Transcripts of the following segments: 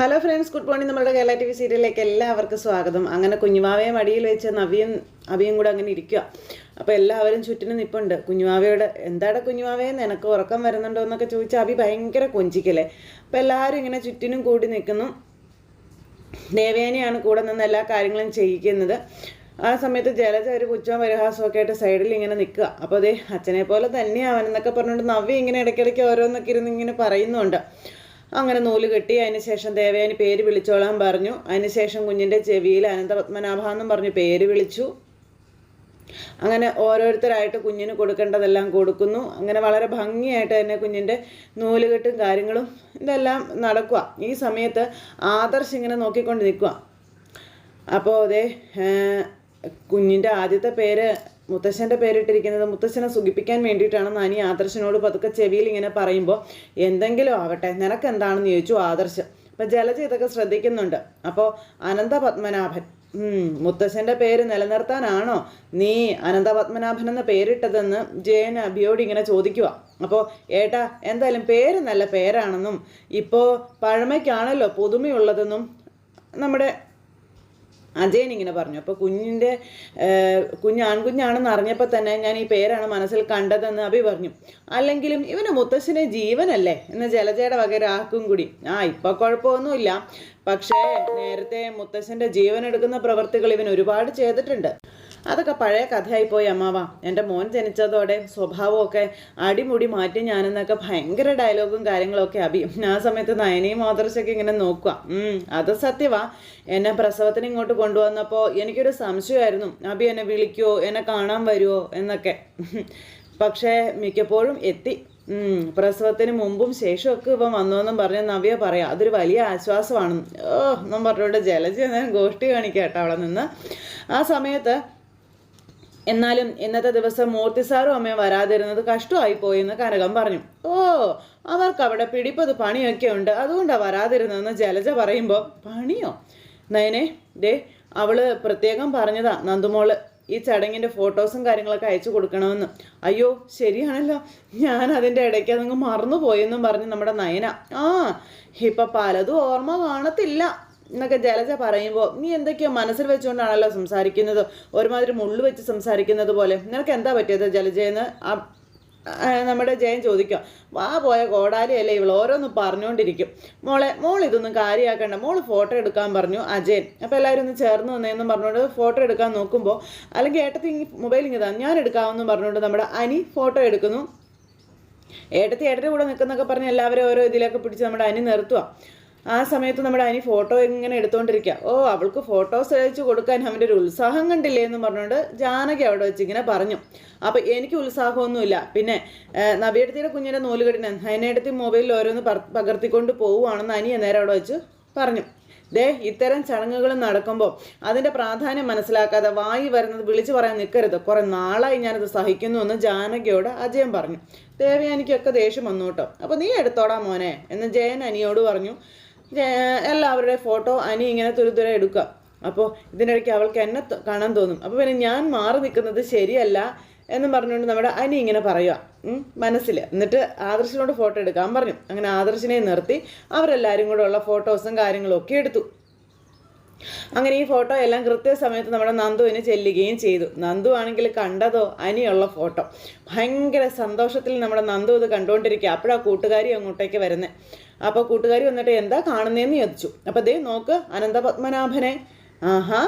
Hello friends good morning നമ്മുടെ Kerala T V സീരിയലിലേക്ക് എല്ലാവർക്കും സ്വാഗതം. അങ്ങനെ കുഞ്ഞുമാവയെ മടിയിൽ വെച്ച് നവിയും അവിയും കൂടെ അങ്ങനെ ഇരിക്കുക. അപ്പോൾ എല്ലാവരും ചുറ്റിനും നിപ്പുണ്ട്. കുഞ്ഞുമാവയോട് എന്താടാ കുഞ്ഞുമാവയെ നിനക്ക് ഉറക്കം വരുന്നുണ്ടോ? എന്നൊക്കെ ചോദിച്ചാൽ അഭി ഭയങ്കര കൊഞ്ചിക്കല്ലേ അപ്പോൾ എല്ലാവരും ഇങ്ങനെ ചുറ്റിനും കൂടി നിൽക്കുന്നു. ദേവേനയാണ് കൂടെ നിന്ന് എല്ലാ കാര്യങ്ങളും ചെയ്യിക്കുന്നത്. ആ സമയത്ത് ജലജ ഒരു പുച്ഛവും പരിഹാസമൊക്കെ ആയിട്ട് സൈഡിൽ ഇങ്ങനെ നിൽക്കുക. അപ്പോൾ അതേ അച്ഛനെ പോലെ തന്നെയാവനെന്നൊക്കെ പറഞ്ഞുകൊണ്ട് നവ്യ ഇങ്ങനെ ഇടയ്ക്കിടയ്ക്ക് ഓരോന്നൊക്കെ ഇരുന്ന് ഇങ്ങനെ പറയുന്നുണ്ട്. അങ്ങനെ നൂൽ കെട്ടി അതിനുശേഷം ദേവയാനി പേര് വിളിച്ചോളാൻ പറഞ്ഞു. അതിനുശേഷം കുഞ്ഞിന്റെ ചെവിയിൽ അനന്തപത്മനാഭ എന്നും പറഞ്ഞു പേര് വിളിച്ചു. അങ്ങനെ ഓരോരുത്തരായിട്ട് കുഞ്ഞിന് കൊടുക്കേണ്ടതെല്ലാം കൊടുക്കുന്നു. അങ്ങനെ വളരെ ഭംഗിയായിട്ട് തന്നെ കുഞ്ഞിന്റെ നൂലുകെട്ടും കാര്യങ്ങളും ഇതെല്ലാം നടക്കുക. ഈ സമയത്ത് ആദർശ് ഇങ്ങനെ നോക്കിക്കൊണ്ട് നിൽക്കുക. അപ്പോൾ അതെ കുഞ്ഞിന്റെ ആദ്യത്തെ പേര് മുത്തശ്ശന്റെ പേരിട്ടിരിക്കുന്നത് മുത്തശ്ശനെ സുഖിപ്പിക്കാൻ വേണ്ടിയിട്ടാണ് നാനി ആദർശനോട് പതുക്കെ ചെവിയിൽ ഇങ്ങനെ പറയുമ്പോൾ എന്തെങ്കിലും ആവട്ടെ നിനക്ക് എന്താണെന്ന് ചോദിച്ചു ആദർശ്. അപ്പം ജലജ ഇതൊക്കെ ശ്രദ്ധിക്കുന്നുണ്ട്. അപ്പോൾ അനന്ത പത്മനാഭൻ മുത്തശ്ശന്റെ പേര് നിലനിർത്താനാണോ നീ അനന്തപത്മനാഭൻ എന്ന പേരിട്ടതെന്ന് ജയൻ അഭിയോട് ഇങ്ങനെ ചോദിക്കുക അപ്പോൾ ഏട്ടാ എന്തായാലും പേര് നല്ല പേരാണെന്നും ഇപ്പോൾ പഴമയ്ക്കാണല്ലോ പുതുമയുള്ളതെന്നും നമ്മുടെ അജയൻ ഇങ്ങനെ പറഞ്ഞു അപ്പോൾ കുഞ്ഞിന്റെ കുഞ്ഞ് ആൺകുഞ്ഞാണെന്ന് അറിഞ്ഞപ്പോൾ തന്നെ ഞാൻ ഈ പേരാണ് മനസ്സിൽ കണ്ടതെന്ന് അഭി പറഞ്ഞു. അല്ലെങ്കിലും ഇവന് മുത്തശ്ശനെ ജീവനല്ലേ? എന്ന് ജലജയുടെ വക രാക്കും കൂടി. ആ ഇപ്പോൾ കുഴപ്പമൊന്നുമില്ല. പക്ഷേ നേരത്തെ മുത്തശ്ശന്റെ ജീവൻ എടുക്കുന്ന പ്രവൃത്തികൾ ഇവൻ ഒരുപാട് ചെയ്തിട്ടുണ്ട്. അതൊക്കെ പഴയ കഥയായി കഥയായിപ്പോയി അമ്മാവ. എന്റെ മോൻ ജനിച്ചതോടെ സ്വഭാവമൊക്കെ അടിമുടി മാറ്റി ഞാനെന്നൊക്കെ ഭയങ്കര ഡയലോഗും കാര്യങ്ങളൊക്കെ അഭി. ആ സമയത്ത് നയനയും ആദർശൊക്കെ ഇങ്ങനെ നോക്കുക. അത് സത്യവാ. എന്നെ പ്രസവത്തിന് ഇങ്ങോട്ട് കൊണ്ടുവന്നപ്പോൾ എനിക്കൊരു സംശയമായിരുന്നു. അഭി എന്നെ വിളിക്കുമോ എന്നെ കാണാൻ വരുമോ എന്നൊക്കെ. പക്ഷേ മിക്കപ്പോഴും എത്തി. പ്രസവത്തിന് മുമ്പും ശേഷമൊക്കെ ഇവൻ വന്നുവെന്നും പറഞ്ഞ് നവ്യ പറയാം അതൊരു വലിയ ആശ്വാസമാണ്. ഓ എന്നും പറഞ്ഞുകൊണ്ട് ജലജ ഞാൻ ഗോഷ്ടി കാണിക്കട്ടോ കേട്ടോ അവിടെ നിന്ന്. ആ സമയത്ത് എന്നാലും ഇന്നത്തെ ദിവസം മൂർത്തി സാറും അമ്മയും വരാതിരുന്നത് കഷ്ടമായി പോയെന്ന് കനകം പറഞ്ഞു. ഓ അവർക്ക് അവിടെ പിടിപ്പത് പണിയൊക്കെ ഉണ്ട്. അതുകൊണ്ടാണ് വരാതിരുന്നതെന്ന് ജലജ പറയുമ്പോൾ പണിയോ? നയനെ ദേ അവൾ പ്രത്യേകം പറഞ്ഞതാ നന്ദുമോൾ. ഈ ചടങ്ങിന്റെ ഫോട്ടോസും കാര്യങ്ങളൊക്കെ അയച്ചു കൊടുക്കണമെന്ന്. അയ്യോ ശരിയാണല്ലോ. ഞാൻ അതിന്റെ ഇടയ്ക്ക് അതങ്ങ് മറന്നുപോയെന്നും പറഞ്ഞ് നമ്മുടെ നയന ആ ഇപ്പം പലതും ഓർമ്മ കാണത്തില്ല എന്നൊക്കെ ജലജ പറയുമ്പോൾ നീ എന്തൊക്കെയോ മനസ്സിൽ വെച്ചുകൊണ്ടാണല്ലോ സംസാരിക്കുന്നത്. ഒരുമാതിരി മുള്ളു വെച്ച് സംസാരിക്കുന്നത് പോലെ. നിനക്ക് എന്താ പറ്റിയത് ജലജയെന്ന് നമ്മുടെ ജയൻ ചോദിക്കാം വാ പോയ കോടാലിയല്ലേ ഇവൾ ഓരോന്നും പറഞ്ഞുകൊണ്ടിരിക്കും മോളെ മോൾ ഇതൊന്നും കാര്യമാക്കണ്ട മോൾ ഫോട്ടോ എടുക്കാൻ പറഞ്ഞു അജയൻ. അപ്പോൾ എല്ലാവരും ഒന്ന് ചേർന്ന് വന്നേന്നും പറഞ്ഞുകൊണ്ട് ഫോട്ടോ എടുക്കാൻ നോക്കുമ്പോൾ അല്ലെങ്കിൽ ഏട്ടത്തി മൊബൈൽ ഇങ്ങനെ ഞാൻ എടുക്കാമെന്നും പറഞ്ഞുകൊണ്ട് നമ്മുടെ അനി ഫോട്ടോ എടുക്കുന്നു. ഏട്ടത്തി ഏട്ടന്റെ കൂടെ നിൽക്കുന്നൊക്കെ പറഞ്ഞ് എല്ലാവരും ഓരോ ഇതിലൊക്കെ പിടിച്ച് നമ്മുടെ അനി നിർത്തുക ആ സമയത്ത് നമ്മുടെ അനി ഫോട്ടോ ഇങ്ങനെ എടുത്തുകൊണ്ടിരിക്കുക ഓ അവൾക്ക് ഫോട്ടോസ് അയച്ചു കൊടുക്കാൻ അവന്റെ ഒരു ഉത്സാഹം കണ്ടില്ലേ എന്ന് പറഞ്ഞുകൊണ്ട് ജാനകി അവിടെ വെച്ച് ഇങ്ങനെ പറഞ്ഞു. അപ്പോൾ എനിക്ക് ഉത്സാഹമൊന്നുമില്ല. പിന്നെ നബിയെടുത്തിയുടെ കുഞ്ഞിന്റെ നൂലുകെട്ടിന് അതിനെടുത്ത് മൊബൈലിൽ ഓരോന്ന് പകർത്തിക്കൊണ്ട് പോവുകയാണെന്ന് അനി നേരെ അവിടെ വെച്ച് പറഞ്ഞു. ദേ ഇത്തരം ചടങ്ങുകൾ നടക്കുമ്പോൾ അതിന്റെ പ്രാധാന്യം മനസ്സിലാക്കാതെ വായി വരുന്നത് വിളിച്ചു പറയാൻ നിൽക്കരുത് കുറേ നാളായി ഞാനത് സഹിക്കുന്നു എന്ന് ജാനകിയോട് അജയൻ പറഞ്ഞു. ദേവയാനിക്കൊക്കെ ദേഷ്യം വന്നു കേട്ടോ. അപ്പോൾ നീ എടുത്തോടാ മോനെ എന്ന് ജയൻ അനിയോട് പറഞ്ഞു. ജയ- എല്ലാവരുടെ ഫോട്ടോ അനി ഇങ്ങനെ തുരുതുരെ എടുക്കുക. അപ്പോൾ ഇതിനിടയ്ക്ക് അവൾക്ക് എന്നെ കാണാൻ തോന്നും. അപ്പോൾ പിന്നെ ഞാൻ മാറി നിൽക്കുന്നത് ശരിയല്ല എന്ന് പറഞ്ഞുകൊണ്ട് നമ്മുടെ അനി ഇങ്ങനെ പറയുക. മനസ്സിൽ എന്നിട്ട് ആദർശിനോട് ഫോട്ടോ എടുക്കാൻ പറഞ്ഞു അങ്ങനെ ആദർശിനെ നിർത്തി അവരെല്ലാവരും കൂടെ ഉള്ള ഫോട്ടോസും കാര്യങ്ങളും ഒക്കെ എടുത്തു. അങ്ങനെ ഈ ഫോട്ടോ എല്ലാം കൃത്യസമയത്ത് നമ്മുടെ നന്ദുവിന് ചെല്ലുകയും ചെയ്തു. നന്ദു ആണെങ്കിൽ കണ്ടതോ അനിയുള്ള ഫോട്ടോ. ഭയങ്കര സന്തോഷത്തിൽ നമ്മുടെ നന്ദു ഇത് കണ്ടുകൊണ്ടിരിക്കുക. അപ്പോഴാണ് കൂട്ടുകാരി അങ്ങോട്ടേക്ക് വരുന്നത് അപ്പോൾ കൂട്ടുകാരി വന്നിട്ട് എന്താ കാണുന്നതെന്ന് ചോദിച്ചു. അപ്പോൾ ദേ നോക്ക് അനന്തപത്മനാഭനെ. ആഹാ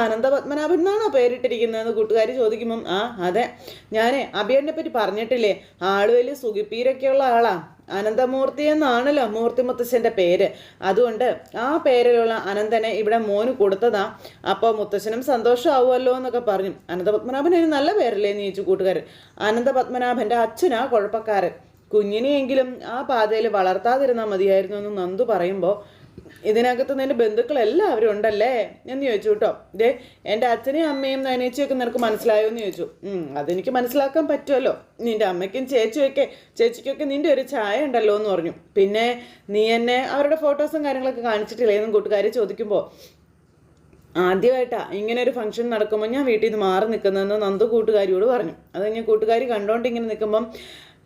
അനന്തപത്മനാഭൻ എന്നാണോ പേരിട്ടിരിക്കുന്നതെന്ന് കൂട്ടുകാരി ചോദിക്കുമ്പം ആ അതെ. ഞാൻ അഭിയനെ പറ്റി പറഞ്ഞിട്ടില്ലേ? ആൾ വലിയ സുഖിപ്പീരൊക്കെയുള്ള ആളാ. അനന്തമൂർത്തി എന്നാണല്ലോ മൂർത്തി മുത്തശ്ശന്റെ പേര്. അതുകൊണ്ട് ആ പേരിലുള്ള അനന്തനെ ഇവിടെ മോന് കൊടുത്തതാ. അപ്പോൾ മുത്തശ്ശനും സന്തോഷമാവുമല്ലോ എന്നൊക്കെ പറഞ്ഞു. അനന്തപത്മനാഭൻ ഒരു നല്ല പേരല്ലേ എന്ന് ചോദിച്ചു കൂട്ടുകാരൻ. അനന്തപത്മനാഭന്റെ അച്ഛനാ കുഴപ്പക്കാരൻ. കുഞ്ഞിനെയെങ്കിലും ആ പാതയിൽ വളർത്താതിരുന്നാൽ മതിയായിരുന്നു എന്ന് നന്ദു പറയുമ്പോൾ ഇതിനകത്ത് നിന്റെ ബന്ധുക്കൾ എല്ലാവരും ഉണ്ടല്ലേ എന്ന് ചോദിച്ചു കേട്ടോ. ഇതേ എന്റെ അച്ഛനെയും അമ്മയും നനേച്ചിയൊക്കെ നിനക്ക് മനസ്സിലായോ എന്ന് ചോദിച്ചു. അതെനിക്ക് മനസ്സിലാക്കാൻ പറ്റുമല്ലോ. നിന്റെ അമ്മയ്ക്കും ചേച്ചിയൊക്കെ ചേച്ചിക്കൊക്കെ നിന്റെ ഒരു ചായ ഉണ്ടല്ലോ എന്ന് പറഞ്ഞു. പിന്നെ നീ എന്നെ അവരുടെ ഫോട്ടോസും കാര്യങ്ങളൊക്കെ കാണിച്ചിട്ടില്ലേ എന്നും കൂട്ടുകാർ ചോദിക്കുമ്പോൾ ആദ്യമായിട്ടാ ഇങ്ങനെ ഒരു ഫംഗ്ഷൻ നടക്കുമ്പോൾ ഞാൻ വീട്ടിൽ നിന്ന് മാറി നിൽക്കുന്നതെന്ന് നന്ദു കൂട്ടുകാരിയോട് പറഞ്ഞു. അത് കഴിഞ്ഞ് കൂട്ടുകാരി കണ്ടോണ്ട് ഇങ്ങനെ നിൽക്കുമ്പം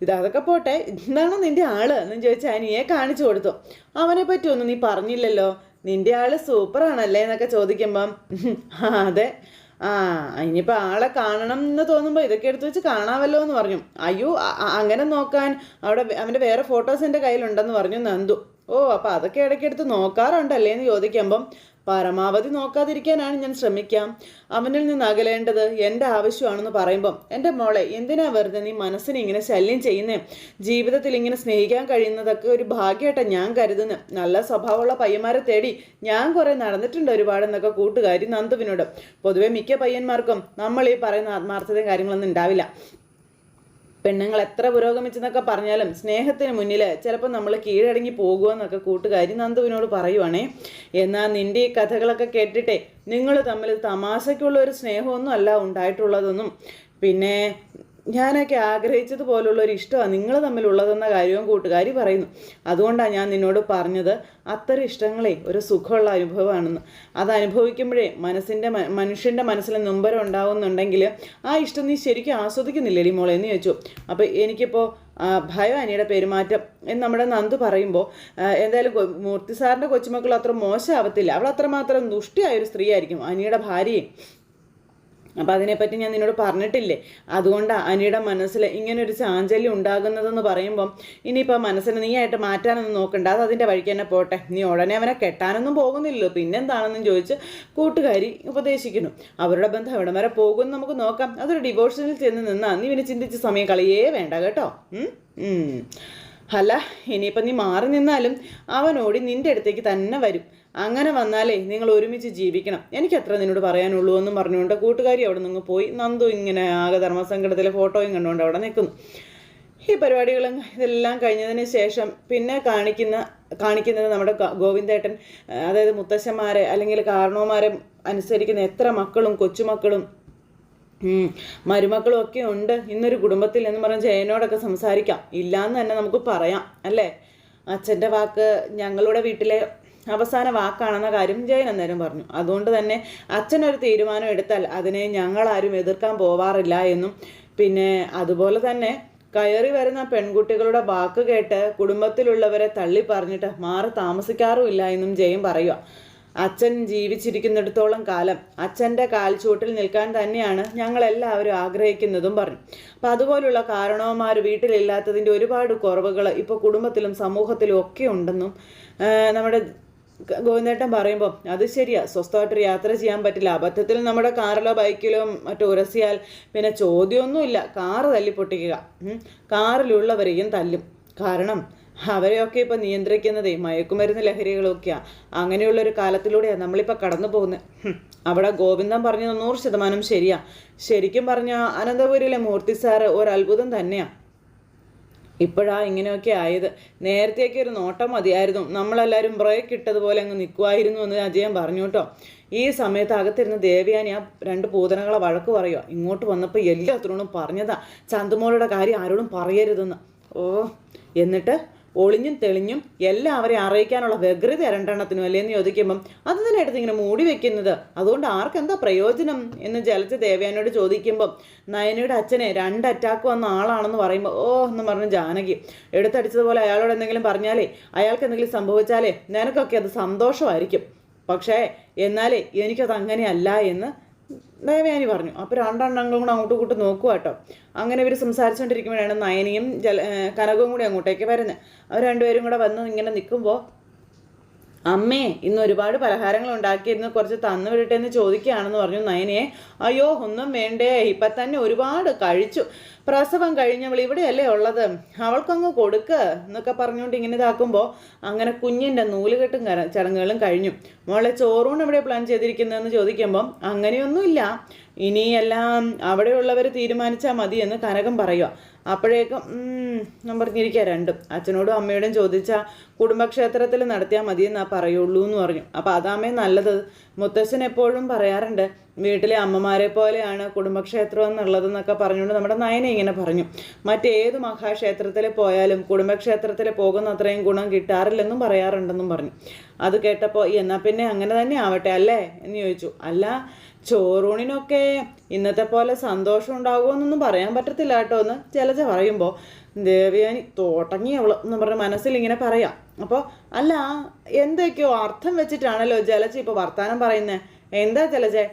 ഇത് അതൊക്കെ പോട്ടെ എന്താണ് നിന്റെ ആൾ? എന്ന് ചോദിച്ചാൽ അനിയെ കാണിച്ചു കൊടുത്തു. അവനെ പറ്റിയൊന്നും നീ പറഞ്ഞില്ലല്ലോ? നിന്റെ ആൾ സൂപ്പറാണല്ലേ എന്നൊക്കെ ചോദിക്കുമ്പം "ആ, അതെ. ആ ഇനിയിപ്പോൾ ആളെ കാണണം എന്ന് തോന്നുമ്പോൾ ഇതൊക്കെ എടുത്തു വെച്ച് കാണാമല്ലോ എന്ന് പറഞ്ഞു. അയ്യോ അങ്ങനെ നോക്കാൻ അവിടെ അവന്റെ വേറെ ഫോട്ടോസ് എന്റെ കയ്യിലുണ്ടെന്ന് പറഞ്ഞു നന്ദു. ഓ അപ്പോൾ അതൊക്കെ ഇടയ്ക്കെടുത്ത് നോക്കാറുണ്ടല്ലേ എന്ന് ചോദിക്കുമ്പം പരമാവധി നോക്കാതിരിക്കാനാണ് ഞാൻ ശ്രമിക്കാം അവനിൽ നിന്ന് അകലേണ്ടത് എന്റെ ആവശ്യമാണെന്ന് പറയുമ്പം എന്റെ മോളെ എന്തിനാ വെറുതെ നീ മനസ്സിനെ ഇങ്ങനെ ശല്യം ചെയ്യുന്നേ? ജീവിതത്തിൽ ഇങ്ങനെ സ്നേഹിക്കാൻ കഴിയുന്നതൊക്കെ ഒരു ഭാഗ്യമായിട്ടാണ് ഞാൻ കരുതുന്നു. നല്ല സ്വഭാവമുള്ള പയ്യന്മാരെ തേടി ഞാൻ കുറേ നടന്നിട്ടുണ്ട് ഒരുപാടെന്നൊക്കെ കൂട്ടുകാരി നന്ദുവിനോട്. പൊതുവെ മിക്ക പയ്യന്മാർക്കും നമ്മൾ ഈ പറയുന്ന ആത്മാർത്ഥതയും കാര്യങ്ങളൊന്നും ഉണ്ടാവില്ല. പെണ്ണുങ്ങൾ എത്ര പുരോഗമിച്ചെന്നൊക്കെ പറഞ്ഞാലും സ്നേഹത്തിന് മുന്നിൽ ചിലപ്പോൾ നമ്മൾ കീഴടങ്ങി പോകുമെന്നൊക്കെ കൂട്ടുകാരി നന്ദുവിനോട് പറയുവാണേ. എന്നാൽ നിന്റെ ഈ കഥകളൊക്കെ കേട്ടിട്ടേ നിങ്ങൾ തമ്മിൽ തമാശയ്ക്കുള്ള ഒരു സ്നേഹമൊന്നും അല്ല ഉണ്ടായിട്ടുള്ളതെന്നും. പിന്നെ ഞാനൊക്കെ ആഗ്രഹിച്ചതുപോലുള്ള ഒരു ഇഷ്ടമാണ് നിങ്ങൾ തമ്മിലുള്ളതെന്ന കാര്യവും കൂട്ടുകാരി പറയുന്നു. അതുകൊണ്ടാണ് ഞാൻ നിന്നോട് പറഞ്ഞത് അത്തരം ഇഷ്ടങ്ങളെ ഒരു സുഖമുള്ള അനുഭവമാണെന്ന്. അത് അനുഭവിക്കുമ്പോഴേ മനസ്സിന്റെ മനുഷ്യന്റെ മനസ്സിൽ നൊമ്പരം ഉണ്ടാവുന്നുണ്ടെങ്കിൽ ആ ഇഷ്ടം നീ ശരിക്കും ആസ്വദിക്കുന്നില്ലേ മോളെ എന്ന് ചോദിച്ചു. അപ്പോൾ എനിക്കിപ്പോൾ ഭയം അനിയുടെ പെരുമാറ്റം എന്ന് നമ്മുടെ നന്ദു പറയുമ്പോൾ എന്തായാലും മൂർത്തി സാറിന്റെ കൊച്ചുമക്കൾ അത്ര മോശമാവത്തില്ല അവൾ അത്രമാത്രം ദുഷ്ടിയായ ഒരു സ്ത്രീ ആയിരിക്കും അനിയുടെ ഭാര്യയും. അപ്പം അതിനെപ്പറ്റി ഞാൻ നിന്നോട് പറഞ്ഞിട്ടില്ലേ? അതുകൊണ്ട് അനിയുടെ മനസ്സിൽ ഇങ്ങനൊരു ചാഞ്ചല്യം ഉണ്ടാകുന്നതെന്ന് പറയുമ്പം ഇനിയിപ്പോൾ മനസ്സിനെ നീ ആയിട്ട് മാറ്റാനൊന്നും നോക്കണ്ട. അത് അതിന്റെ വഴിക്ക് തന്നെ പോട്ടെ. നീ ഉടനെ അവനെ കെട്ടാനൊന്നും പോകുന്നില്ലല്ലോ. പിന്നെന്താണെന്നും ചോദിച്ച് കൂട്ടുകാരി ഉപദേശിക്കുന്നു. അവരുടെ ബന്ധം എവിടം വരെ പോകുമെന്ന് നമുക്ക് നോക്കാം. അതൊരു ഡിവോഴ്സിൽ ചെന്ന് നിന്നാൽ നീ പിന്നെ ചിന്തിച്ച് സമയം കളയേ വേണ്ട കേട്ടോ. അല്ല ഇനിയിപ്പം നീ മാറി നിന്നാലും അവനോടി നിന്റെ അടുത്തേക്ക് തന്നെ വരും. അങ്ങനെ വന്നാലേ നിങ്ങൾ ഒരുമിച്ച് ജീവിക്കണം. എനിക്ക് അത്ര നിന്നോട് പറയാനുള്ളൂ എന്നും പറഞ്ഞുകൊണ്ട് കൂട്ടുകാരി അവിടെ നിന്ന് പോയി. നന്ദു ഇങ്ങനെ ആകെ ധർമ്മസങ്കടത്തിലെ ഫോട്ടോയും കണ്ടുകൊണ്ട് അവിടെ നിൽക്കുന്നു. ഈ പരിപാടികളും ഇതെല്ലാം കഴിഞ്ഞതിന് ശേഷം പിന്നെ കാണിക്കുന്ന കാണിക്കുന്നത് നമ്മുടെ ഗോവിന്ദേട്ടൻ അതായത് മുത്തശ്ശന്മാരെ അല്ലെങ്കിൽ കാരണവന്മാരെ അനുസരിക്കുന്ന എത്ര മക്കളും കൊച്ചുമക്കളും. മരുമക്കളും ഒക്കെ ഉണ്ട്. ഇന്നൊരു കുടുംബത്തിൽ എന്ന് പറഞ്ഞ് ജയനോടൊക്കെ സംസാരിക്കാം. ഇല്ലയെന്ന് തന്നെ നമുക്ക് പറയാം അല്ലേ? അച്ഛന്റെ വാക്ക് ഞങ്ങളുടെ വീട്ടിലെ അവസാന വാക്കാണെന്ന കാര്യം ജയൻ അന്നേരം പറഞ്ഞു. അതുകൊണ്ട് തന്നെ അച്ഛനൊരു തീരുമാനം എടുത്താൽ അതിനെ ഞങ്ങളാരും എതിർക്കാൻ പോവാറില്ല എന്നും പിന്നെ അതുപോലെ തന്നെ കയറി വരുന്ന പെൺകുട്ടികളുടെ വാക്ക് കേട്ട് കുടുംബത്തിലുള്ളവരെ തള്ളി പറഞ്ഞിട്ട് മാറി താമസിക്കാറുമില്ല എന്നും ജയൻ പറയുക. അച്ഛൻ ജീവിച്ചിരിക്കുന്നിടത്തോളം കാലം അച്ഛന്റെ കാൽച്ചൂട്ടിൽ നിൽക്കാൻ തന്നെയാണ് ഞങ്ങളെല്ലാവരും ആഗ്രഹിക്കുന്നതും പറഞ്ഞു. അപ്പം അതുപോലുള്ള കാരണവന്മാർ വീട്ടിലില്ലാത്തതിന്റെ ഒരുപാട് കുറവുകൾ ഇപ്പോൾ കുടുംബത്തിലും സമൂഹത്തിലും ഒക്കെ ഉണ്ടെന്നും നമ്മുടെ ഗോവിന്ദേട്ടൻ പറയുമ്പോൾ അത് ശരിയാ സ്വസ്ഥമായിട്ടൊരു യാത്ര ചെയ്യാൻ പറ്റില്ല. അബദ്ധത്തിൽ നമ്മുടെ കാറിലോ ബൈക്കിലോ മറ്റോ ഉരസിയാൽ പിന്നെ ചോദ്യമൊന്നുമില്ല. കാറ് തല്ലി പൊട്ടിക്കുക കാറിലുള്ളവരെയും തല്ലും. കാരണം അവരെയൊക്കെ ഇപ്പം നിയന്ത്രിക്കുന്നതേ മയക്കുമരുന്ന് ലഹരികളൊക്കെയാണ് അങ്ങനെയുള്ള ഒരു കാലത്തിലൂടെയാണ് നമ്മളിപ്പോൾ കടന്നു പോകുന്നത് അവിടെ ഗോവിന്ദൻ പറഞ്ഞത് നൂറ് ശതമാനം ശരിയാണ് ശരിക്കും പറഞ്ഞാൽ അനന്തപുരിയിലെ മൂർത്തി സാറ് ഒരു തന്നെയാണ് ഇപ്പോഴാ ഇങ്ങനെയൊക്കെ ആയത്. നേരത്തെയൊക്കെ ഒരു നോട്ടം മതിയായിരുന്നു. നമ്മളെല്ലാവരും ബ്രേക്ക് ഇട്ടതുപോലെ അങ്ങ് നിൽക്കുമായിരുന്നു എന്ന് അജയൻ പറഞ്ഞു കേട്ടോ. ഈ സമയത്ത് അകത്തിരുന്ന് ദേവയാനി ആ രണ്ട് പൂതനകളെ വഴക്ക് പറയുക ഇങ്ങോട്ട് വന്നപ്പോൾ എല്ലാത്തിനോടും പറഞ്ഞതാ. ചന്തുമോളുടെ കാര്യം ആരോടും പറയരുതെന്ന്. ഓ എന്നിട്ട്? ഒളിഞ്ഞും തെളിഞ്ഞും എല്ലാവരെയും അറിയിക്കാനുള്ള വ്യഗ്രത രണ്ടെണ്ണത്തിനും അല്ലേന്ന് ചോദിക്കുമ്പം അത് തന്നെ എടുത്ത് ഇങ്ങനെ മൂടി വെക്കുന്നത്. അതുകൊണ്ട് ആർക്കെന്താ പ്രയോജനം എന്ന് ജലജ ദേവയാനോട് ചോദിക്കുമ്പം നയനയുടെ അച്ഛനെ രണ്ട് അറ്റാക്ക് വന്ന ആളാണെന്ന് പറയുമ്പോൾ ഓ എന്ന് പറഞ്ഞു ജാനകി എടുത്തടിച്ചതുപോലെ അയാളോട് എന്തെങ്കിലും പറഞ്ഞാലേ അയാൾക്ക് എന്തെങ്കിലും സംഭവിച്ചാലേ നിനക്കൊക്കെ അത് സന്തോഷമായിരിക്കും. പക്ഷേ എന്നാലേ എനിക്കത് അങ്ങനെയല്ല എന്ന് ദേവയാനി പറഞ്ഞു. അപ്പോൾ രണ്ടെണ്ണങ്ങളും കൂടെ അങ്ങോട്ടും ഇങ്ങോട്ടും നോക്കുക കേട്ടോ. അങ്ങനെ ഇവർ സംസാരിച്ചുകൊണ്ടിരിക്കുമ്പോഴാണ് നയനിയും ജല കനകവും കൂടി അങ്ങോട്ടേക്ക് വരുന്നത് അവർ രണ്ടുപേരും കൂടെ വന്ന് ഇങ്ങനെ നിൽക്കുമ്പോൾ അമ്മേ ഇന്ന് ഒരുപാട് പലഹാരങ്ങൾ ഉണ്ടാക്കിയിരുന്നു കുറച്ച് തന്നു വിടട്ടെ എന്ന് ചോദിക്കുകയാണെന്ന് പറഞ്ഞു നയനെ അയ്യോ ഒന്നും വേണ്ടേ. ഇപ്പം തന്നെ ഒരുപാട് കഴിച്ചു. പ്രസവം കഴിഞ്ഞവൾ ഇവിടെയല്ലേ ഉള്ളത്? അവൾക്കങ്ങ് കൊടുക്ക് എന്നൊക്കെ പറഞ്ഞുകൊണ്ട് ഇങ്ങനെ ഇതാക്കുമ്പോൾ അങ്ങനെ കുഞ്ഞിന്റെ നൂലുകെട്ടും ചടങ്ങുകളും കഴിഞ്ഞു. മോളെ ചോറൂണ് എവിടെ പ്ലാൻ ചെയ്തിരിക്കുന്നതെന്ന് ചോദിക്കുമ്പം അങ്ങനെയൊന്നുമില്ല. ഇനിയെല്ലാം അവിടെയുള്ളവർ തീരുമാനിച്ചാൽ മതിയെന്ന് കനകം പറയുക അപ്പോഴേക്കും ഞാൻ പറഞ്ഞിരിക്കുക രണ്ടും. അച്ഛനോടും അമ്മയോടും ചോദിച്ചാൽ കുടുംബക്ഷേത്രത്തിൽ നടത്തിയാൽ മതിയെന്നാ പറയുള്ളൂ എന്ന് പറഞ്ഞു അപ്പോൾ അതാമേ നല്ലത്. മുത്തശ്ശൻ എപ്പോഴും പറയാറുണ്ട് വീട്ടിലെ അമ്മമാരെ പോലെയാണ് കുടുംബക്ഷേത്രം എന്നുള്ളതെന്നൊക്കെ പറഞ്ഞുകൊണ്ട് നമ്മുടെ നയന ഇങ്ങനെ പറഞ്ഞു. മറ്റേത് മഹാക്ഷേത്രത്തിൽ പോയാലും കുടുംബക്ഷേത്രത്തിൽ പോകുന്ന അത്രയും ഗുണം കിട്ടാറില്ലെന്നും പറയാറുണ്ടെന്നും പറഞ്ഞു. അത് കേട്ടപ്പോൾ എന്നാൽ പിന്നെ അങ്ങനെ തന്നെ ആവട്ടെ അല്ലേ? എന്ന് ചോദിച്ചു. അല്ല ചോറൂണിനൊക്കെ ഇന്നത്തെ പോലെ സന്തോഷം ഉണ്ടാകുമെന്നൊന്നും പറയാൻ പറ്റത്തില്ല കേട്ടോ എന്ന് ജലജ പറയുമ്പോൾ ദേവയാനി തോട്ടങ്ങി അവൾ എന്ന് പറഞ്ഞ മനസ്സിൽ ഇങ്ങനെ പറയാം. അപ്പോൾ അല്ല എന്തൊക്കെയോ അർത്ഥം വെച്ചിട്ടാണല്ലോ ജലജ ഇപ്പോൾ വർത്താനം പറയുന്നത് എന്താ ജലജേ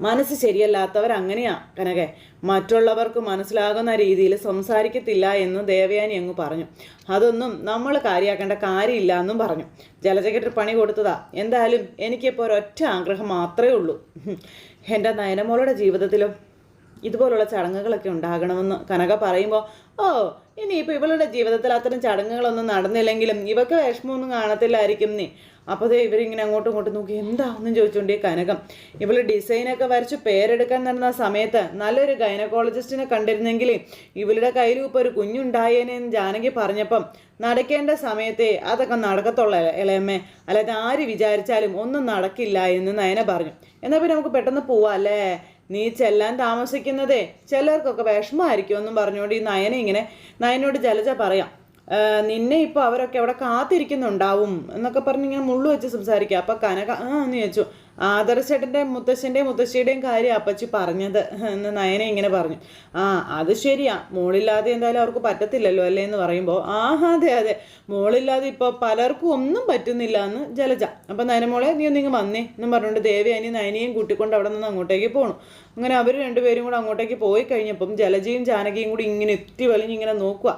മനസ്സ് ശരിയല്ലാത്തവർ അങ്ങനെയാ കനകെ. മറ്റുള്ളവർക്ക് മനസ്സിലാകുന്ന രീതിയിൽ സംസാരിക്കത്തില്ല എന്ന് ദേവയാനി അങ്ങ് പറഞ്ഞു. അതൊന്നും നമ്മൾ കാര്യമാക്കേണ്ട കാര്യമില്ല എന്നും പറഞ്ഞു. ജലജയ്ക്കിട്ട് പണി കൊടുത്തതാ. എന്തായാലും എനിക്കിപ്പോൾ ഒരൊറ്റ ആഗ്രഹം മാത്രമേ ഉള്ളൂ. എന്റെ നയനമോളുടെ ജീവിതത്തിലും ഇതുപോലുള്ള ചടങ്ങുകളൊക്കെ ഉണ്ടാകണമെന്ന് കനക പറയുമ്പോൾ ഓ ഇനിയിപ്പോൾ ഇവളുടെ ജീവിതത്തിൽ അത്തരം ചടങ്ങുകളൊന്നും നടന്നില്ലെങ്കിലും ഇവക്ക് വിഷമമൊന്നും കാണത്തില്ലായിരിക്കും നീ. അപ്പോൾ ദേ ഇവരിങ്ങനെ അങ്ങോട്ടും ഇങ്ങോട്ടും നോക്കി എന്താ എന്നും ചോദിച്ചുകൊണ്ട് ഈ കനകം ഇവൾ ഡിസൈനൊക്കെ വരച്ച് പേരെടുക്കാൻ നടന്ന സമയത്ത് നല്ലൊരു ഗൈനക്കോളജിസ്റ്റിനെ കണ്ടിരുന്നെങ്കിൽ ഇവളുടെ കയ്യിലും ഇപ്പോൾ ഒരു കുഞ്ഞുണ്ടായേനെന്ന് ജാനകി പറഞ്ഞപ്പം നടക്കേണ്ട സമയത്തെ അതൊക്കെ നടക്കത്തുള്ള ഇളയമ്മേ അല്ലാതെ ആര് വിചാരിച്ചാലും ഒന്നും നടക്കില്ല എന്ന് നയന പറഞ്ഞു. എന്നാൽ പിന്നെ നമുക്ക് പെട്ടെന്ന് പോവാം അല്ലേ? നീ ചെല്ലാൻ താമസിക്കുന്നതേ. ചിലർക്കൊക്കെ വിഷമമായിരിക്കും എന്നും പറഞ്ഞുകൊണ്ട് ഈ നയനെ ഇങ്ങനെ നയനോട് ജലജ പറയാം. "ആ, നിന്നെ ഇപ്പോൾ അവരൊക്കെ അവിടെ കാത്തിരിക്കുന്നുണ്ടാവും എന്നൊക്കെ പറഞ്ഞ് ഇങ്ങനെ മുള്ളു വെച്ച് സംസാരിക്കുക. അപ്പം കനക ആ എന്ന് ചോദിച്ചു. ആദർശേട്ടന്റെ മുത്തശ്ശന്റെയും മുത്തശ്ശിയുടെയും കാര്യം അപ്പച്ചി പറഞ്ഞത് എന്ന് നയന ഇങ്ങനെ പറഞ്ഞു. ആ അത് ശരിയാ. മോളില്ലാതെ എന്തായാലും അവർക്ക് പറ്റത്തില്ലല്ലോ അല്ലേ എന്ന് പറയുമ്പോൾ ആ അതെ അതെ. മോളില്ലാതെ ഇപ്പോൾ പലർക്കും ഒന്നും പറ്റുന്നില്ല എന്ന് ജലജ. അപ്പം നയനമോളെ നീ ഒന്നിങ്ങ് വന്നേ എന്നും പറഞ്ഞുകൊണ്ട് ദേവി അനി നയനയും കൂട്ടിക്കൊണ്ട് അവിടെ നിന്ന് അങ്ങോട്ടേക്ക് പോകണം അങ്ങനെ അവർ രണ്ടുപേരും കൂടെ അങ്ങോട്ടേക്ക് പോയി കഴിഞ്ഞപ്പം ജലജയും ജാനകിയും കൂടി ഇങ്ങനെ എത്തി വലിഞ്ഞിങ്ങനെ നോക്കുക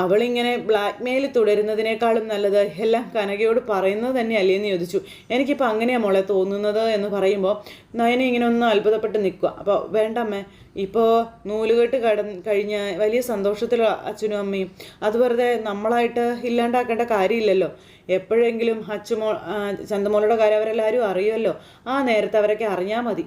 അവളിങ്ങനെ ബ്ലാക്ക് മെയിൽ തുടരുന്നതിനേക്കാളും നല്ലത് എല്ലാം കനകയോട് പറയുന്നത് തന്നെയല്ലേ എന്ന് ചോദിച്ചു. എനിക്കിപ്പോൾ അങ്ങനെയാണ് മോളെ തോന്നുന്നത് എന്ന് പറയുമ്പോൾ നയന ഇങ്ങനെ ഒന്ന് അത്ഭുതപ്പെട്ട് നിൽക്കുക അപ്പോൾ വേണ്ടമ്മേ ഇപ്പോൾ നൂലുകെട്ട് കട കഴിഞ്ഞ വലിയ സന്തോഷത്തിൽ അച്ഛനും അമ്മയും അത് വെറുതെ നമ്മളായിട്ട് ഇല്ലാണ്ടാക്കേണ്ട കാര്യമില്ലല്ലോ. എപ്പോഴെങ്കിലും അച്ഛമോ ചന്തമോളുടെ കാര്യം അവരെല്ലാവരും അറിയുമല്ലോ. ആ നേരത്തെ അവരൊക്കെ അറിഞ്ഞാൽ മതി.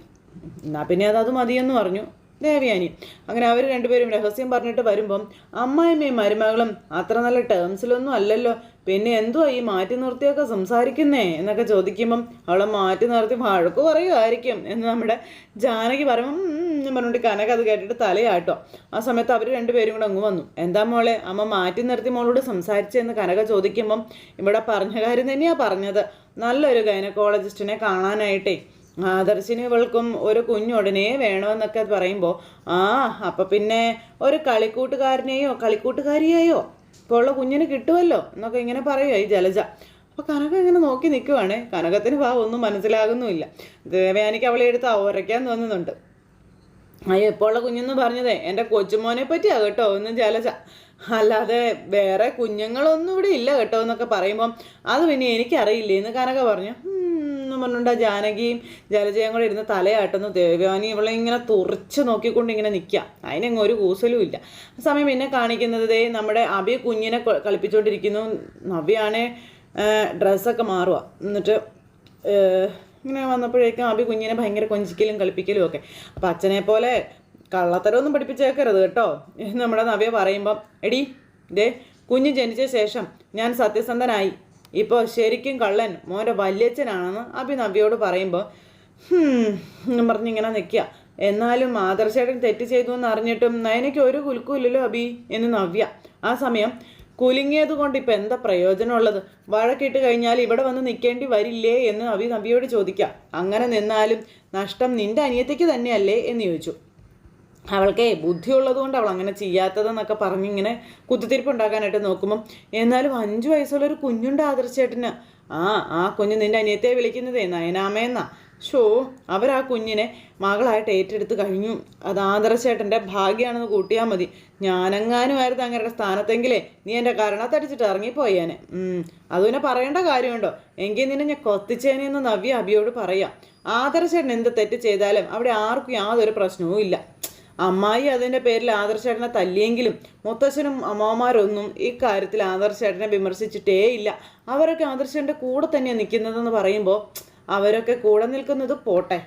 എന്നാൽ പിന്നെ അത് അത് മതിയെന്ന് പറഞ്ഞു. ദേവയാനി. അങ്ങനെ അവർ രണ്ടുപേരും രഹസ്യം പറഞ്ഞിട്ട് വരുമ്പം അമ്മായിമ്മയും മരുമകളും അത്ര നല്ല ടേംസിലൊന്നും അല്ലല്ലോ. പിന്നെ എന്തുവാ ഈ മാറ്റി നിർത്തിയൊക്കെ സംസാരിക്കുന്നേ? എന്നൊക്കെ ചോദിക്കുമ്പം അവളെ മാറ്റി നിർത്തി വഴക്ക് പറയുമായിരിക്കും എന്ന് നമ്മുടെ ജാനകി പറയുമ്പം എന്ന് പറഞ്ഞിട്ട് കനക അത് കേട്ടിട്ട് തലയാട്ടോ. ആ സമയത്ത് അവർ രണ്ടുപേരും കൂടെ അങ്ങ് വന്നു. എന്താ മോളെ അമ്മ മാറ്റി നിർത്തി മോളോട് സംസാരിച്ചെന്ന് കനക ചോദിക്കുമ്പം ഇവിടെ പറഞ്ഞ കാര്യം തന്നെയാണ് പറഞ്ഞത്. നല്ലൊരു ഗൈനക്കോളജിസ്റ്റിനെ കാണാനായിട്ടേ. ആദർശിന് ഇവൾക്കും ഒരു കുഞ്ഞുടനെ വേണമെന്നൊക്കെ പറയുമ്പോൾ ആ അപ്പം പിന്നെ ഒരു കളിക്കൂട്ടുകാരനെയോ കളിക്കൂട്ടുകാരിയെയോ ഇപ്പോൾ ഉള്ള കുഞ്ഞിന് കിട്ടുമല്ലോ എന്നൊക്കെ ഇങ്ങനെ പറയുമോ ഈ ജലജ. അപ്പോൾ കനക ഇങ്ങനെ നോക്കി നിൽക്കുവാണ് കനകത്തിന് ഭാവ ഒന്നും മനസ്സിലാകുന്നുമില്ല. ദേവയാനിക്ക് അവളെ എടുത്ത് ഓരയ്ക്കാൻ തോന്നുന്നുണ്ട്. അയ്യോ ഇപ്പോൾ ഉള്ള കുഞ്ഞെന്ന് പറഞ്ഞതേ എന്റെ കൊച്ചുമോനെ പറ്റിയാ കേട്ടോ ഒന്നും ജലജ. അല്ലാതെ വേറെ കുഞ്ഞുങ്ങളൊന്നും ഇവിടെ ഇല്ല കേട്ടോ എന്നൊക്കെ പറയുമ്പം അത് പിന്നെ എനിക്കറിയില്ലേ എന്ന് കനക പറഞ്ഞു. എന്ന് പറഞ്ഞുകൊണ്ട് ജാനകിയും ജലജയും കൂടെ ഇരുന്ന് തലയാട്ടുന്നു. ദേവയാനി ഇവളെ ഇങ്ങനെ തുറച്ച് നോക്കിക്കൊണ്ട് ഇങ്ങനെ നിൽക്കുക അതിനങ്ങ് ഒരു കൂസലും ഇല്ല. സമയം പിന്നെ കാണിക്കുന്നത് ദേ നമ്മുടെ അഭി കുഞ്ഞിനെ കളിപ്പിച്ചുകൊണ്ടിരിക്കുന്നു നവ്യാണേ ഡ്രസ്സൊക്കെ മാറുക. എന്നിട്ട് ഇങ്ങനെ വന്നപ്പോഴേക്കും അഭി കുഞ്ഞിനെ ഭയങ്കര കൊഞ്ചിക്കലും കളിപ്പിക്കലും ഒക്കെ. അപ്പം അച്ഛനെ പോലെ കള്ളത്തരമൊന്നും പഠിപ്പിച്ചേക്കരുത് കേട്ടോ. എന്ന് നമ്മുടെ നവ്യ പറയുമ്പം എടി ദേ കുഞ്ഞ് ജനിച്ച ശേഷം ഞാൻ സത്യസന്ധനായി. ഇപ്പോൾ ശരിക്കും കള്ളൻ മോന്റെ വല്യച്ഛനാണെന്ന് അഭി നവ്യയോട് പറയുമ്പോൾ പറഞ്ഞിങ്ങനെ നിൽക്കുക എന്നാലും ആദർശേട്ടൻ തെറ്റ് ചെയ്തു എന്ന് അറിഞ്ഞിട്ടും നയനയ്ക്ക് ഒരു കുലുക്കുമില്ലല്ലോ അബി എന്ന് നവ്യ. ആ സമയം കുലുങ്ങിയത് കൊണ്ട് ഇപ്പം എന്താ പ്രയോജനമുള്ളത്? വഴക്കിട്ട് കഴിഞ്ഞാൽ ഇവിടെ വന്ന് നിൽക്കേണ്ടി വരില്ലേ എന്ന് അഭി നവ്യയോട് ചോദിക്കാം അങ്ങനെ നിന്നാലും നഷ്ടം നിന്റെ അനിയത്തേക്ക് തന്നെയല്ലേ എന്ന് ചോദിച്ചു. അവൾക്ക് ബുദ്ധിയുള്ളത് കൊണ്ട് അവൾ അങ്ങനെ ചെയ്യാത്തതെന്നൊക്കെ പറഞ്ഞിങ്ങനെ കുത്തിത്തിരിപ്പ് ഉണ്ടാക്കാനായിട്ട് നോക്കുമ്പം എന്നാലും അഞ്ചു വയസ്സുള്ളൊരു കുഞ്ഞുണ്ട് ആദർശേട്ടന്. ആ ആ കുഞ്ഞ് നിന്റെ അനിയത്തെ വിളിക്കുന്നതേ നയനാമയെന്നാ ഷോ അവർ ആ കുഞ്ഞിനെ മകളായിട്ട് ഏറ്റെടുത്ത് കഴിഞ്ഞു. അത് ആദർശേട്ടന്റെ ഭാഗ്യമാണെന്ന് കൂട്ടിയാൽ മതി. ഞാനെങ്ങാനുമായിരുന്നു അങ്ങയുടെ സ്ഥാനത്തെങ്കിലേ നീ എന്റെ കരണത്തടിച്ചിട്ട് ഇറങ്ങിപ്പോയേനെ. ഉം, അത് പിന്നെ പറയേണ്ട കാര്യമുണ്ടോ? എങ്കിൽ നിന്നെ ഞാൻ കൊത്തിച്ചേനെന്ന് നവ്യ അബിയോട് പറയാം. ആദർശേട്ടൻ എന്ത് തെറ്റ് ചെയ്താലും അവിടെ ആർക്കും യാതൊരു പ്രശ്നവും ഇല്ല അമ്മായി അതിന്റെ പേരിൽ ആദർശേട്ടനെ തല്ലിയെങ്കിലും മുത്തശ്ശനും ഈ കാര്യത്തിൽ ആദർശേട്ടനെ വിമർശിച്ചിട്ടേ ഇല്ല. അവരൊക്കെ ആദർശേട്ടന്റെ കൂടെ തന്നെയാണ് നിൽക്കുന്നതെന്ന് പറയുമ്പോൾ അവരൊക്കെ കൂടെ നിൽക്കുന്നത് പോട്ടെ.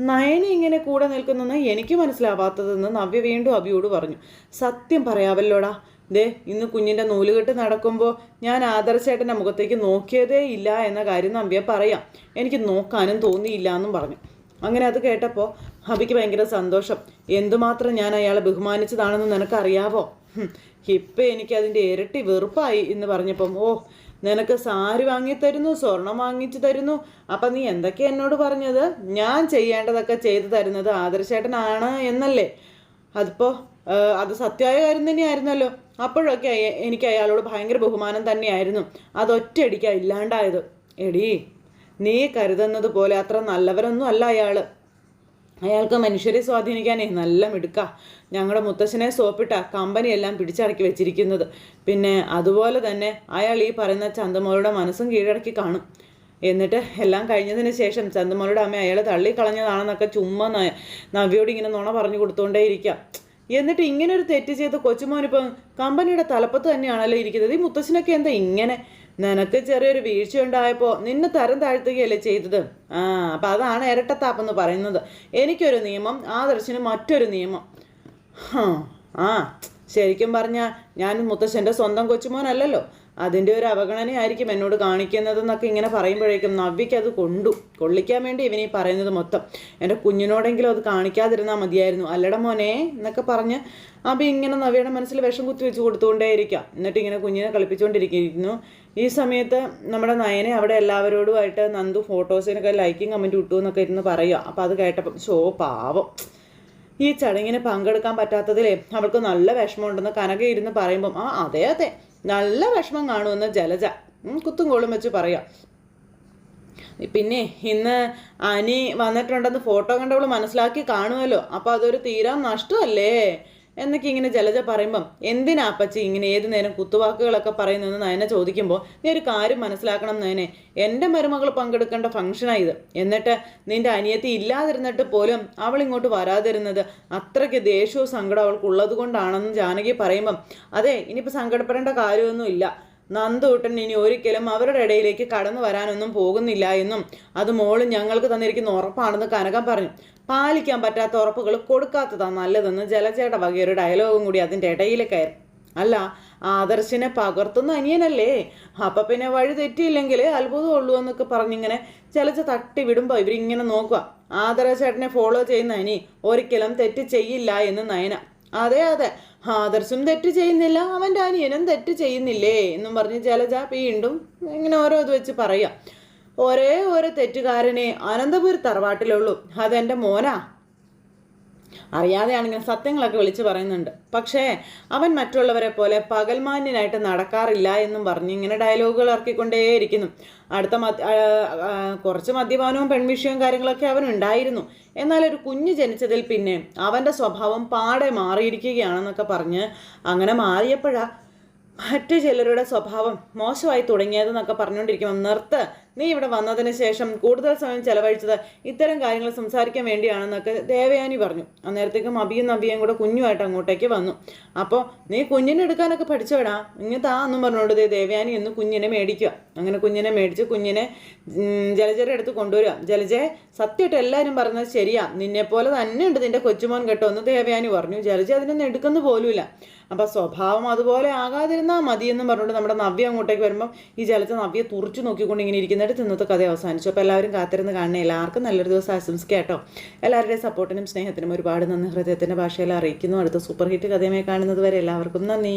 നയന ഇങ്ങനെ കൂടെ നിൽക്കുന്നെന്ന് എനിക്ക് മനസ്സിലാവാത്തതെന്ന് നവ്യ വീണ്ടും അബിയോട് പറഞ്ഞു. സത്യം പറയാവല്ലോടാ. ദേ ഇന്ന് കുഞ്ഞിന്റെ നൂലുകെട്ട് നടക്കുമ്പോൾ ഞാൻ ആദർശേട്ടന്റെ മുഖത്തേക്ക് നോക്കിയതേ ഇല്ല എന്ന കാര്യം നവ്യ പറയാം. എനിക്ക് നോക്കാനും തോന്നിയില്ല എന്നും പറഞ്ഞു. അങ്ങനെ അത് കേട്ടപ്പോൾ അബിക്ക് ഭയങ്കര സന്തോഷം. എന്തുമാത്രം ഞാൻ അയാളെ ബഹുമാനിച്ചതാണെന്ന് നിനക്കറിയാവോ? ഇപ്പം എനിക്ക് അതിന്റെ ഇരട്ടി വെറുപ്പായി എന്ന് പറഞ്ഞപ്പം ഓ നിനക്ക് സാരി വാങ്ങി തരുന്നു സ്വർണം വാങ്ങിച്ചു തരുന്നു. അപ്പം നീ എന്തൊക്കെ എന്നോട് പറഞ്ഞത്? ഞാൻ ചെയ്യേണ്ടതൊക്കെ ചെയ്തു തരുന്നത് ആദർശേട്ടനാണ് എന്നല്ലേ? അതിപ്പോൾ അത് സത്യമായ കാര്യം തന്നെയായിരുന്നല്ലോ. അപ്പോഴൊക്കെ എനിക്ക് അയാളോട് ഭയങ്കര ബഹുമാനം തന്നെയായിരുന്നു. അതൊറ്റയടിക്കാ ഇല്ലാണ്ടായത്. എടീ നീ കരുതുന്നത് പോലെ അത്ര നല്ലവരൊന്നും അല്ല അയാൾ. അയാൾക്ക് മനുഷ്യരെ സ്വാധീനിക്കാനേ നല്ല മിടുക്ക. ഞങ്ങളുടെ മുത്തശ്ശനെ സോപ്പിട്ട കമ്പനിയെല്ലാം പിടിച്ചടക്കി വെച്ചിരിക്കുന്നത്. പിന്നെ അതുപോലെ തന്നെ അയാൾ ഈ പറയുന്ന ചന്തമോളുടെ മനസ്സും കീഴടക്കി കാണും. എന്നിട്ട് എല്ലാം കഴിഞ്ഞതിന് ശേഷം ചന്തമോളുടെ അമ്മ അയാളെ തള്ളിക്കളഞ്ഞതാണെന്നൊക്കെ ചുമ്മാ നവ്യോട് ഇങ്ങനെ നുണ പറഞ്ഞു കൊടുത്തുകൊണ്ടേയിരിക്കാം എന്നിട്ട് ഇങ്ങനെ ഒരു തെറ്റ് ചെയ്ത് കൊച്ചുമോനിപ്പം കമ്പനിയുടെ തലപ്പത്ത് തന്നെയാണല്ലോ ഇരിക്കുന്നത്. ഈ മുത്തശ്ശനൊക്കെ എന്താ ഇങ്ങനെ നിനക്ക് ചെറിയൊരു വീഴ്ച ഉണ്ടായപ്പോൾ നിന്നെ തരം താഴ്ത്തുകയല്ലേ ചെയ്തത്? ആ അപ്പം അതാണ് ഇരട്ടത്താപ്പെന്ന് പറയുന്നത്. എനിക്കൊരു നിയമം ആദർശിന് മറ്റൊരു നിയമം. ആ ശരിക്കും പറഞ്ഞാൽ ഞാൻ മുത്തശ്ശന്റെ സ്വന്തം കൊച്ചുമോനല്ലല്ലോ. അതിന്റെ ഒരു അവഗണനയായിരിക്കും എന്നോട് കാണിക്കുന്നതെന്നൊക്കെ ഇങ്ങനെ പറയുമ്പോഴേക്കും നവ്യയ്ക്ക് അത് കൊണ്ടു. കൊള്ളിക്കാൻ വേണ്ടി ഇവനീ പറയുന്നത് മൊത്തം. എന്റെ കുഞ്ഞിനോടെങ്കിലും അത് കാണിക്കാതിരുന്നാൽ മതിയായിരുന്നു. അല്ലട മോനെ എന്നൊക്കെ പറഞ്ഞ് അപ്പം ഇങ്ങനെ നവ്യയുടെ മനസ്സിൽ വിഷം കുത്തി വെച്ച് എന്നിട്ട് ഇങ്ങനെ കുഞ്ഞിനെ കളിപ്പിച്ചുകൊണ്ടിരിക്കുന്നു ഈ സമയത്ത് നമ്മുടെ നയനെ അവിടെ എല്ലാവരോടുമായിട്ട് നന്ദു ഫോട്ടോസിനൊക്കെ ലൈക്കും കമന്റും ഇട്ടു എന്നൊക്കെ ഇരുന്ന് പറയുക അപ്പോൾ അത് കേട്ടപ്പം ഷോ പാവം. ഈ ചടങ്ങിന് പങ്കെടുക്കാൻ പറ്റാത്തതിലേ അവൾക്ക് നല്ല വിഷമമുണ്ടെന്ന് കനക ഇരുന്ന് പറയുമ്പം ആ അതെ അതെ. നല്ല വിഷമം കാണുമെന്ന് ജലജ കുത്തും കോളും വെച്ച് പറയാം. പിന്നെ ഇന്ന് അനി വന്നിട്ടുണ്ടെന്ന് ഫോട്ടോ കണ്ടവൾ മനസ്സിലാക്കി കാണുമല്ലോ. അപ്പോൾ അതൊരു തീരാ നഷ്ടമല്ലേ? എന്നൊക്കെ ഇങ്ങനെ ജലജ പറയുമ്പം എന്തിനാ അപ്പച്ചി ഇങ്ങനെ ഏത് നേരം കുത്തുവാക്കുകളൊക്കെ പറയുന്നതെന്ന് നയനെ ചോദിക്കുമ്പോൾ നീ ഒരു കാര്യം മനസ്സിലാക്കണം നയനെ എന്റെ മരുമകൾ പങ്കെടുക്കേണ്ട ഫംഗ്ഷനാണ് ഇത്. എന്നിട്ട് നിന്റെ അനിയത്തി ഇല്ലാതിരുന്നിട്ട് പോലും അവൾ ഇങ്ങോട്ട് വരാതിരുന്നത് അത്രയ്ക്ക് ദേഷ്യവും സങ്കടം അവൾക്കുള്ളത് കൊണ്ടാണെന്ന് ജാനകി പറയുമ്പം അതെ ഇനിയിപ്പോൾ സങ്കടപ്പെടേണ്ട കാര്യമൊന്നും ഇല്ല നന്ദൂട്ടൻ ഇനി ഒരിക്കലും അവരുടെ ഇടയിലേക്ക് കടന്നു വരാനൊന്നും പോകുന്നില്ല എന്നും അത് മോൾ ഞങ്ങൾക്ക് തന്നിരിക്കുന്ന ഉറപ്പാണെന്ന് കനകം പറഞ്ഞു. പാലിക്കാൻ പറ്റാത്ത ഉറപ്പുകൾ കൊടുക്കാത്തതാണ് നല്ലതെന്ന് ജലചേട്ട വകയൊരു ഡയലോഗും കൂടി അതിന്റെ ഇടയിൽ കയറി. അല്ല ആദർശിനെ പകർത്തുന്ന അനിയനല്ലേ? അപ്പം പിന്നെ വഴി തെറ്റിയില്ലെങ്കിൽ അത്ഭുതമുള്ളൂ എന്നൊക്കെ പറഞ്ഞിങ്ങനെ ചിലച്ച് തട്ടി വിടുമ്പോൾ ഇവരിങ്ങനെ നോക്കുക ആദർശേട്ടനെ ഫോളോ ചെയ്യുന്ന അനി ഒരിക്കലും തെറ്റ് ചെയ്യില്ല എന്ന് നയന. അതെ അതെ. ആദർശും തെറ്റ് ചെയ്യുന്നില്ല അവന്റെ അനിയനും തെറ്റ് ചെയ്യുന്നില്ലേ എന്നും പറഞ്ഞ് ജലജ വീണ്ടും ഇങ്ങനെ ഓരോ ഇത് വെച്ച് പറയാം. ഒരേ ഒരു തെറ്റുകാരനെ അനന്തപുരി തറവാട്ടിലുള്ളൂ അതെന്റെ മോനാ. അറിയാതെയാണെങ്കിൽ സത്യങ്ങളൊക്കെ വിളിച്ചു പറയുന്നുണ്ട്. പക്ഷേ അവൻ മറ്റുള്ളവരെ പോലെ പകൽമാന്യനായിട്ട് നടക്കാറില്ല എന്നും പറഞ്ഞ് ഇങ്ങനെ ഡയലോഗുകൾ ഇറക്കിക്കൊണ്ടേയിരിക്കുന്നു. അടുത്ത കുറച്ച് മദ്യപാനവും പെൺവിഷയവും കാര്യങ്ങളൊക്കെ അവനുണ്ടായിരുന്നു എന്നാൽ ഒരു കുഞ്ഞ് ജനിച്ചതിൽ പിന്നെ അവന്റെ സ്വഭാവം പാടെ മാറിയിരിക്കുകയാണെന്നൊക്കെ പറഞ്ഞ് അങ്ങനെ മാറിയപ്പോഴാ മറ്റു ചിലരുടെ സ്വഭാവം മോശമായി തുടങ്ങിയതെന്നൊക്കെ പറഞ്ഞുകൊണ്ടിരിക്കുമ്പോൾ നിർത്ത് നീ ഇവിടെ വന്നതിന് ശേഷം കൂടുതൽ സമയം ചെലവഴിച്ചത് ഇത്തരം കാര്യങ്ങൾ സംസാരിക്കാൻ വേണ്ടിയാണെന്നൊക്കെ ദേവയാനി പറഞ്ഞു. അന്നേരത്തേക്കും അബിയും നബിയും കൂടെ കുഞ്ഞുമായിട്ട് അങ്ങോട്ടേക്ക് വന്നു. അപ്പോൾ നീ കുഞ്ഞിനെ എടുക്കാനൊക്കെ പഠിച്ചോടാ? ഇങ്ങനത്തെ താ എന്നും പറഞ്ഞുകൊണ്ട് ദേവയാനി എന്ന് കുഞ്ഞിനെ മേടിക്കുക. അങ്ങനെ കുഞ്ഞിനെ മേടിച്ച് കുഞ്ഞിനെ ജലജരെ എടുത്ത് കൊണ്ടുവരിക. ജലജയെ സത്യമായിട്ട് എല്ലാവരും പറഞ്ഞത് ശരിയാ. നിന്നെപ്പോലെ തന്നെ ഉണ്ട് നിന്റെ കൊച്ചുമോൻ കേട്ടോ എന്ന് ദേവയാനി പറഞ്ഞു. ജലജ അതിനൊന്നും എടുക്കുന്ന പോലുമില്ല. അപ്പം സ്വഭാവം അതുപോലെ ആകാതിരുന്നാൽ മതിയെന്നും പറഞ്ഞുകൊണ്ട് നമ്മുടെ നവ്യ അങ്ങോട്ടേക്ക് വരുമ്പോൾ ഈ ജലത്തെ നവ്യ തുറച്ചു നോക്കിക്കൊണ്ട് ഇങ്ങനെ ഇരിക്കുന്നിടത്ത് ഇന്നത്തെ കഥ അവസാനിച്ചു. അപ്പോൾ എല്ലാവരും കാത്തിരുന്ന് കാണണേ. എല്ലാവർക്കും നല്ലൊരു ദിവസം ആശംസിക്കുക കേട്ടോ. എല്ലാവരുടെയും സപ്പോർട്ടിനും സ്നേഹത്തിനും ഒരുപാട് നന്ദി. ഹൃദയത്തിന്റെ ഭാഷയിൽ അറിയിക്കുന്നു. അടുത്ത സൂപ്പർ ഹിറ്റ് കഥയുമായി കാണുന്നത് വരെ എല്ലാവർക്കും നന്ദി.